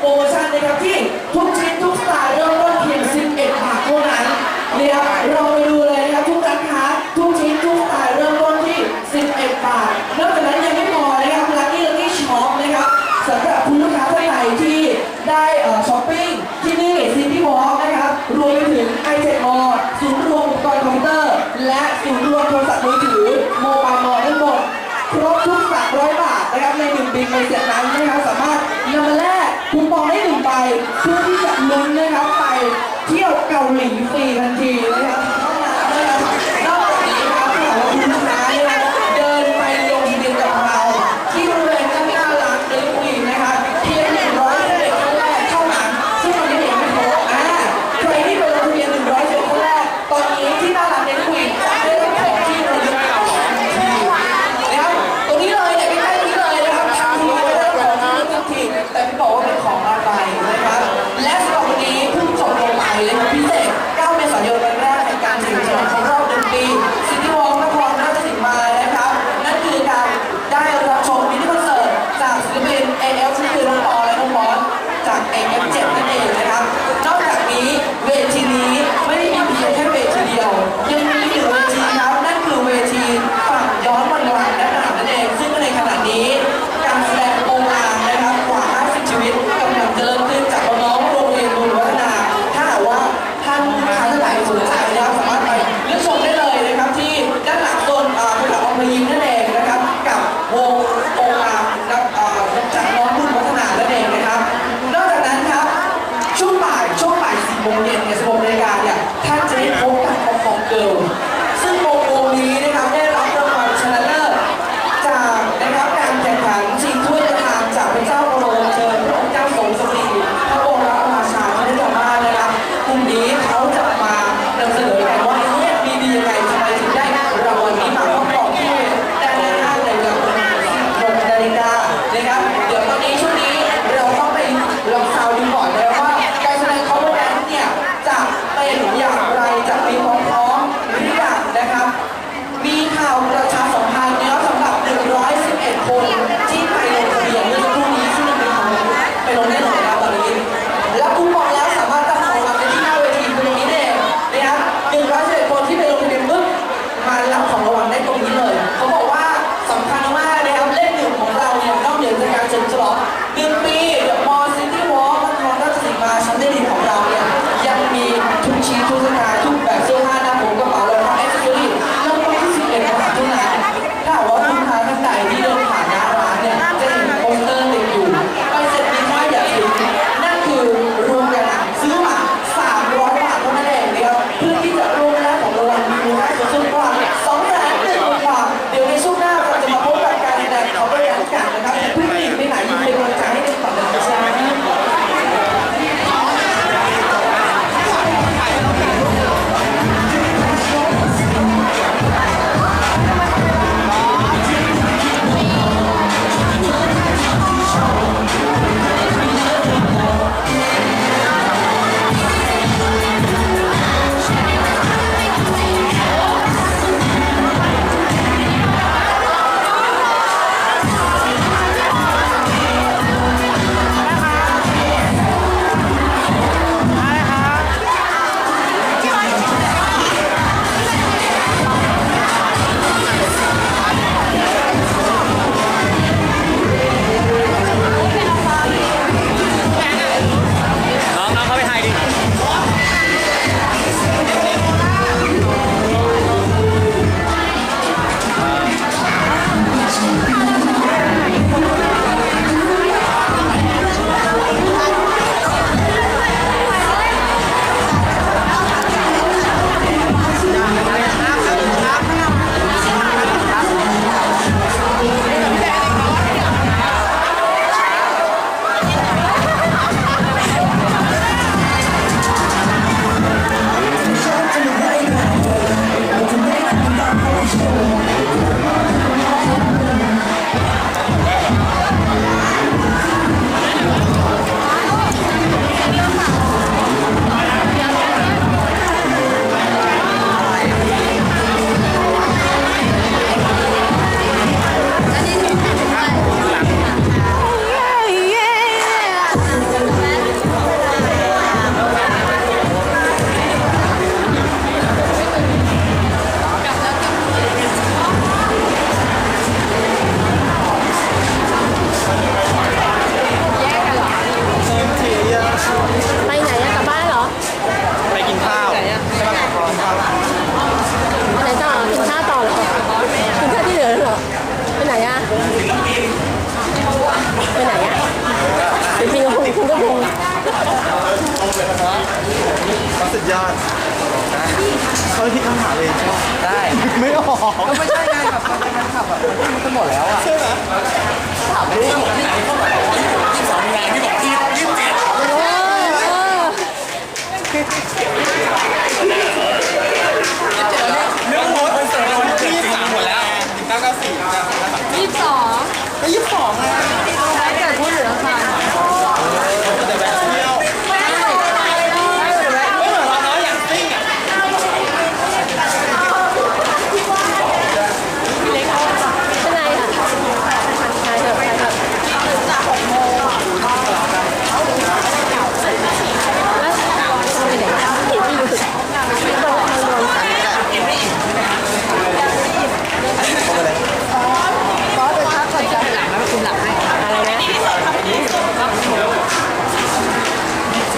โปรโมชั่นนะครับที่ทุกชิ้นทุกสไตล์เริ่มต้นเพียง 11 บาทเท่านั้นนะครับเราไปดูเลยนะครับทุกร้านค้าทุกชิ้นทุกสไตล์เริ่มต้นที่ 11 บาทนอกจากนั้นยังไม่พอนะครับลักกี้ลักกี้ช็อปนะครับสำหรับคุณลูกค้าท่านไหนที่ได้ออช้อปปิ้งที่นี่ซิตี้วอล์นะครับรวมไปถึงไอเจ็ดมอศูนย์รวมอุปกรณ์คอมพิวเตอร์ และศูนย์รวมโทรศัพท์มือถือโมบายมอทั้งหมดครบทุกสักร้อยบาทนะครับในหนึ่งปีในเสร็จนั้นนะครับสามารถ เพื่อที่จะลุ้นนะครับไปเที่ยวเกาหลีฟรีทันทีนะครับ AF นี่คือน้องปอและน้องบอสจากจ็ด ดยอดเขาคิดคำหาเลยชอบได้ไม่ออกก็ไม่ใช่ไงแบบมันเป็นกาขับแบบมันพูดกันหมดแล้วอะใช่ไหมถามรู้หมที่ไหนเขาบอกที่สองงานที่บอกที่ยี่สิบเจ็ดเรื่องโพสต์สี่ยี่สิบสามหมดแล้วเก้าก้าสี่ยี่สองก็ยี่สิบสองไงใช้เกิดพูดหรือราคา